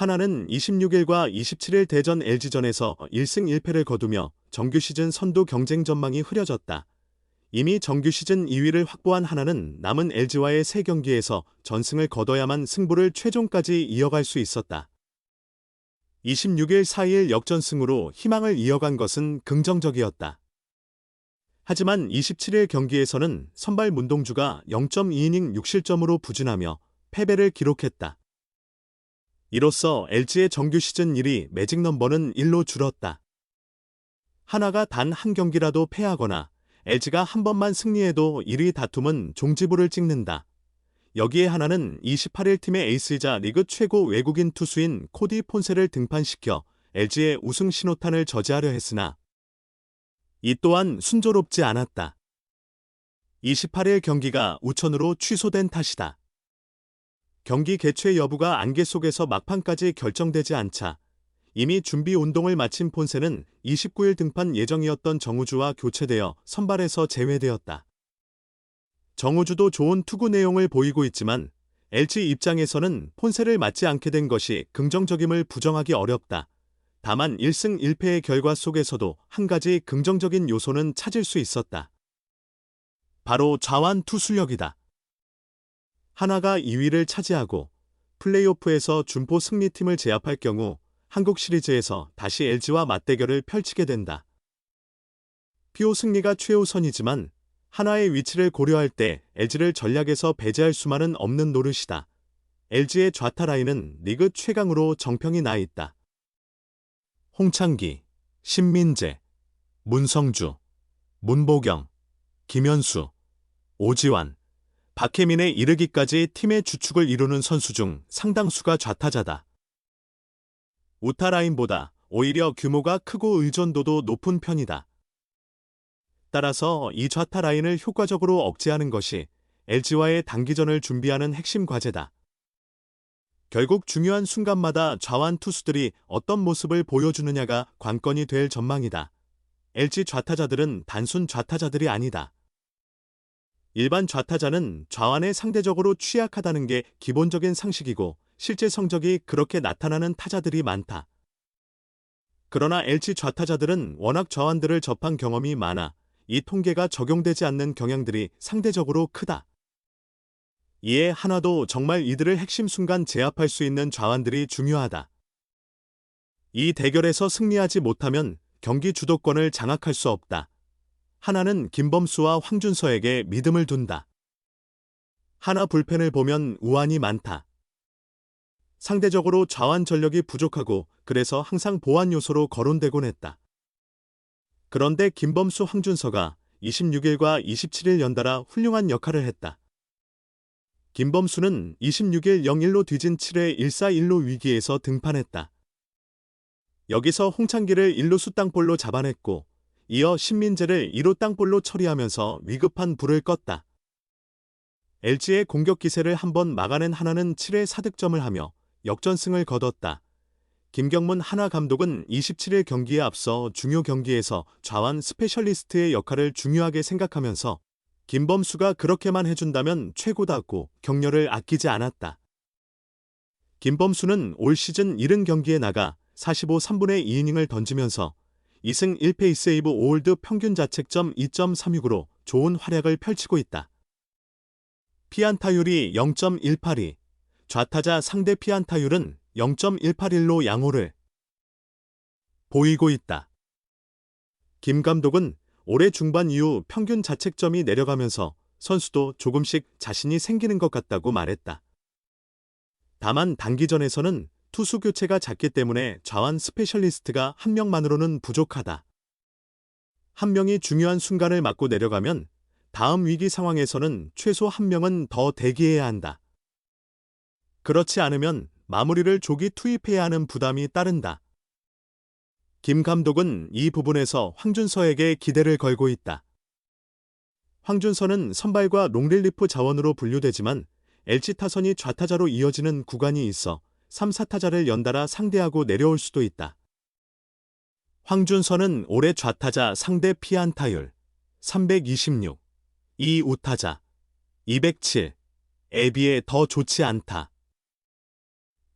하나는 26일과 27일 대전 LG전에서 1승 1패를 거두며 정규 시즌 선두 경쟁 전망이 흐려졌다. 이미 정규 시즌 2위를 확보한 하나는 남은 LG와의 3경기에서 전승을 거둬야만 승부를 최종까지 이어갈 수 있었다. 26일 4일 역전승으로 희망을 이어간 것은 긍정적이었다. 하지만 27일 경기에서는 선발 문동주가 0.2이닝 6실점으로 부진하며 패배를 기록했다. 이로써 LG의 정규 시즌 1위 매직 넘버는 1로 줄었다. 하나가 단 한 경기라도 패하거나 LG가 한 번만 승리해도 1위 다툼은 종지부를 찍는다. 여기에 하나는 28일 팀의 에이스이자 리그 최고 외국인 투수인 코디 폰세를 등판시켜 LG의 우승 신호탄을 저지하려 했으나 이 또한 순조롭지 않았다. 28일 경기가 우천으로 취소된 탓이다. 경기 개최 여부가 안개 속에서 막판까지 결정되지 않자 이미 준비 운동을 마친 폰세는 29일 등판 예정이었던 정우주와 교체되어 선발에서 제외되었다. 정우주도 좋은 투구 내용을 보이고 있지만 LG 입장에서는 폰세를 맞지 않게 된 것이 긍정적임을 부정하기 어렵다. 다만 1승 1패의 결과 속에서도 한 가지 긍정적인 요소는 찾을 수 있었다. 바로 좌완 투수력이다. 하나가 2위를 차지하고 플레이오프에서 준포 승리팀을 제압할 경우 한국 시리즈에서 다시 LG와 맞대결을 펼치게 된다. 피오 승리가 최우선이지만 하나의 위치를 고려할 때 LG를 전략에서 배제할 수만은 없는 노릇이다. LG의 좌타 라인은 리그 최강으로 정평이 나 있다. 홍창기, 신민재, 문성주, 문보경, 김현수, 오지환, 박혜민에 이르기까지 팀의 주축을 이루는 선수 중 상당수가 좌타자다. 우타 라인보다 오히려 규모가 크고 의존도도 높은 편이다. 따라서 이 좌타 라인을 효과적으로 억제하는 것이 LG와의 단기전을 준비하는 핵심 과제다. 결국 중요한 순간마다 좌완 투수들이 어떤 모습을 보여주느냐가 관건이 될 전망이다. LG 좌타자들은 단순 좌타자들이 아니다. 일반 좌타자는 좌완에 상대적으로 취약하다는 게 기본적인 상식이고 실제 성적이 그렇게 나타나는 타자들이 많다. 그러나 LG 좌타자들은 워낙 좌완들을 접한 경험이 많아 이 통계가 적용되지 않는 경향들이 상대적으로 크다. 이에 하나도 정말 이들을 핵심 순간 제압할 수 있는 좌완들이 중요하다. 이 대결에서 승리하지 못하면 경기 주도권을 장악할 수 없다. 하나는 김범수와 황준서에게 믿음을 둔다. 하나 불펜을 보면 우환이 많다. 상대적으로 좌완 전력이 부족하고 그래서 항상 보완 요소로 거론되곤 했다. 그런데 김범수 황준서가 26일과 27일 연달아 훌륭한 역할을 했다. 김범수는 26일 0-1로 뒤진 7회 1-4-1로 위기에서 등판했다. 여기서 홍창기를 1루수 땅볼로 잡아냈고 이어 신민재를 2루 땅볼로 처리하면서 위급한 불을 껐다. LG의 공격 기세를 한 번 막아낸 하나는 7회 4득점을 하며 역전승을 거뒀다. 김경문 하나 감독은 27일 경기에 앞서 중요 경기에서 좌완 스페셜리스트의 역할을 중요하게 생각하면서 김범수가 그렇게만 해준다면 최고다고 격려를 아끼지 않았다. 김범수는 올 시즌 70경기에 나가 45 3분의 2이닝을 던지면서 2승 1패 2세이브 5홀드 평균 자책점 2.36으로 좋은 활약을 펼치고 있다. 피안타율이 0.182, 좌타자 상대 피안타율은 0.181로 양호를 보이고 있다. 김 감독은 올해 중반 이후 평균 자책점이 내려가면서 선수도 조금씩 자신이 생기는 것 같다고 말했다. 다만 단기전에서는 투수 교체가 잦기 때문에 좌완 스페셜리스트가 한 명만으로는 부족하다. 한 명이 중요한 순간을 맞고 내려가면 다음 위기 상황에서는 최소 한 명은 더 대기해야 한다. 그렇지 않으면 마무리를 조기 투입해야 하는 부담이 따른다. 김 감독은 이 부분에서 황준서에게 기대를 걸고 있다. 황준서는 선발과 롱릴리프 자원으로 분류되지만 LG 타선이 좌타자로 이어지는 구간이 있어 3, 4타자를 연달아 상대하고 내려올 수도 있다. 황준서는 올해 좌타자 상대 피안타율 326, 2 우타자 207, 에 비해 더 좋지 않다.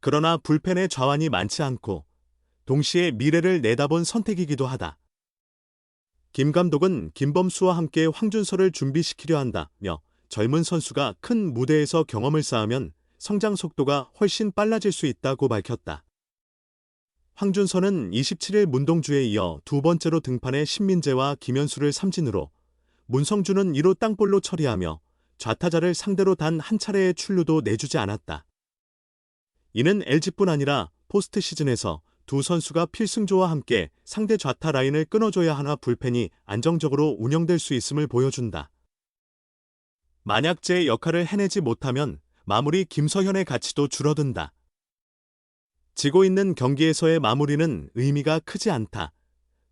그러나 불펜의 좌완이 많지 않고 동시에 미래를 내다본 선택이기도 하다. 김 감독은 김범수와 함께 황준서를 준비시키려 한다며 젊은 선수가 큰 무대에서 경험을 쌓으면 성장 속도가 훨씬 빨라질 수 있다고 밝혔다. 황준서는 27일 문동주에 이어 두 번째로 등판해 신민재와 김현수를 삼진으로 문성준은 2루 땅볼로 처리하며 좌타자를 상대로 단 한 차례의 출루도 내주지 않았다. 이는 LG뿐 아니라 포스트 시즌에서 두 선수가 필승조와 함께 상대 좌타 라인을 끊어줘야 하나 불펜이 안정적으로 운영될 수 있음을 보여준다. 만약 제 역할을 해내지 못하면 마무리 김서현의 가치도 줄어든다. 지고 있는 경기에서의 마무리는 의미가 크지 않다.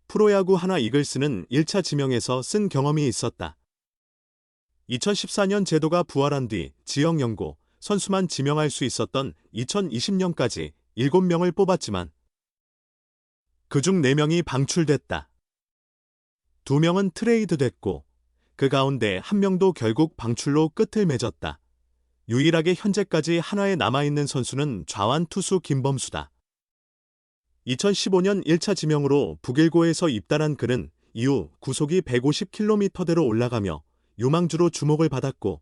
프로야구 하나 이글스는 1차 지명에서 쓴 경험이 있었다. 2014년 제도가 부활한 뒤 지역 연고 선수만 지명할 수 있었던 2020년까지 7명을 뽑았지만 그중 4명이 방출됐다. 2명은 트레이드 됐고 그 가운데 1명도 결국 방출로 끝을 맺었다. 유일하게 현재까지 하나에 남아있는 선수는 좌완 투수 김범수다. 2015년 1차 지명으로 북일고에서 입단한 그는 이후 구속이 150km대로 올라가며 유망주로 주목을 받았고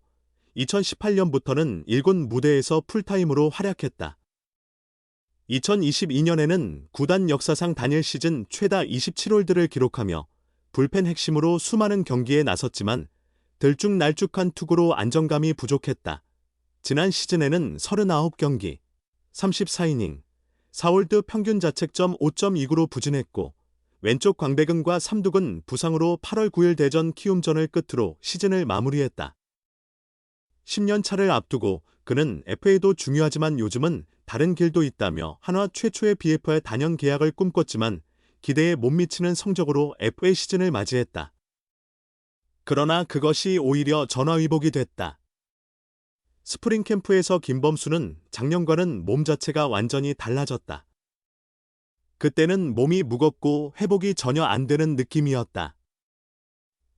2018년부터는 일군 무대에서 풀타임으로 활약했다. 2022년에는 구단 역사상 단일 시즌 최다 27홀드를 기록하며 불펜 핵심으로 수많은 경기에 나섰지만 들쭉날쭉한 투구로 안정감이 부족했다. 지난 시즌에는 39경기, 34이닝, 4홀드 평균 자책점 5.29로 부진했고 왼쪽 광배근과 삼두근 부상으로 8월 9일 대전 키움전을 끝으로 시즌을 마무리했다. 10년 차를 앞두고 그는 FA도 중요하지만 요즘은 다른 길도 있다며 한화 최초의 BF와의 단연 계약을 꿈꿨지만 기대에 못 미치는 성적으로 FA 시즌을 맞이했다. 그러나 그것이 오히려 전화위복이 됐다. 스프링 캠프에서 김범수는 작년과는 몸 자체가 완전히 달라졌다. 그때는 몸이 무겁고 회복이 전혀 안 되는 느낌이었다.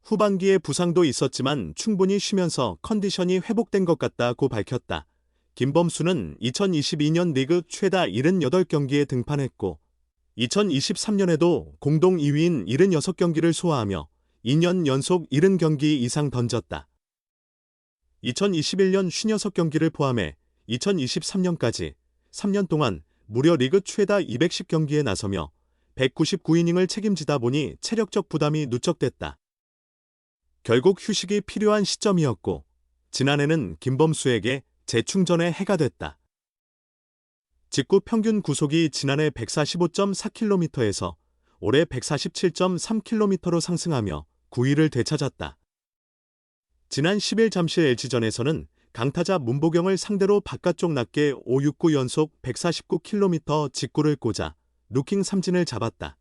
후반기에 부상도 있었지만 충분히 쉬면서 컨디션이 회복된 것 같다고 밝혔다. 김범수는 2022년 리그 최다 78경기에 등판했고 2023년에도 공동 2위인 76경기를 소화하며 2년 연속 70경기 이상 던졌다. 2021년 56경기를 포함해 2023년까지 3년 동안 무려 리그 최다 210경기에 나서며 199이닝을 책임지다 보니 체력적 부담이 누적됐다. 결국 휴식이 필요한 시점이었고 지난해는 김범수에게 재충전의 해가 됐다. 직구 평균 구속이 지난해 145.4km에서 올해 147.3km로 상승하며 9위를 되찾았다. 지난 10일 잠실 LG전에서는 강타자 문보경을 상대로 바깥쪽 낮게 569 연속 149km 직구를 꽂아 루킹 삼진을 잡았다.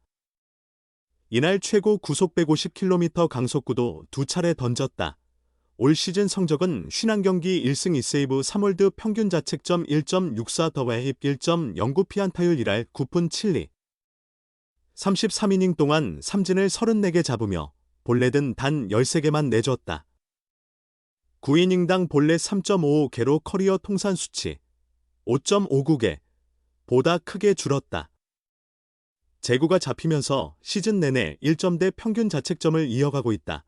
이날 최고 구속 150km 강속구도 두 차례 던졌다. 올 시즌 성적은 50경기 1승 2세이브 3홀드 평균 자책점 1.64 더웨입 1.09 피안타율 1할 9푼 7리. 33이닝 동안 삼진을 34개 잡으며 볼넷은 단 13개만 내줬다. 9이닝당 볼넷 3.55개로 커리어 통산 수치 5.59개 보다 크게 줄었다. 제구가 잡히면서 시즌 내내 1점대 평균 자책점을 이어가고 있다.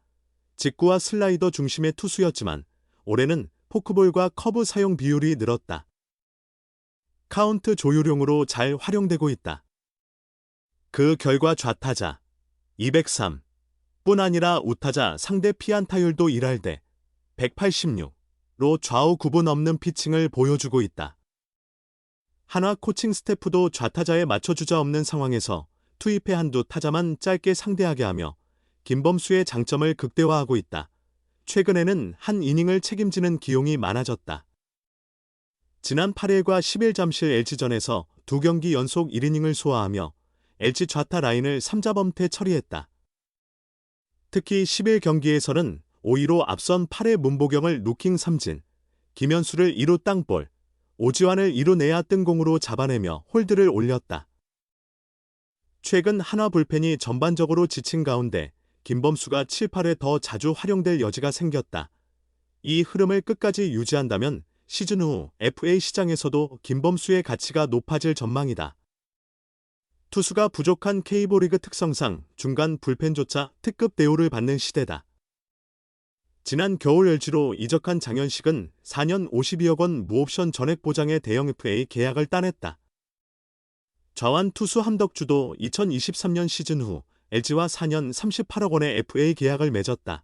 직구와 슬라이더 중심의 투수였지만 올해는 포크볼과 커브 사용 비율이 늘었다. 카운트 조율용으로 잘 활용되고 있다. 그 결과 좌타자 203뿐 아니라 우타자 상대 피안타율도 1할대 186로 좌우 구분 없는 피칭을 보여주고 있다. 한화 코칭 스태프도 좌타자에 맞춰 주자 없는 상황에서 투입해 한두 타자만 짧게 상대하게 하며 김범수의 장점을 극대화하고 있다. 최근에는 한 이닝을 책임지는 기용이 많아졌다. 지난 8일과 10일 잠실 LG전에서 두 경기 연속 1이닝을 소화하며 LG 좌타 라인을 3자범퇴 처리했다. 특히 10일 경기에서는 5위로 앞선 8회 문보경을 루킹 삼진, 김현수를 2루 땅볼, 오지환을 2루 내야 뜬공으로 잡아내며 홀드를 올렸다. 최근 한화 불펜이 전반적으로 지친 가운데 김범수가 7, 8회 더 자주 활용될 여지가 생겼다. 이 흐름을 끝까지 유지한다면 시즌 후 FA 시장에서도 김범수의 가치가 높아질 전망이다. 투수가 부족한 K보리그 특성상 중간 불펜조차 특급 대우를 받는 시대다. 지난 겨울 LG로 이적한 장현식은 4년 52억 원 무옵션 전액 보장의 대형 FA 계약을 따냈다. 좌완 투수 함덕주도 2023년 시즌 후 LG와 4년 38억 원의 FA 계약을 맺었다.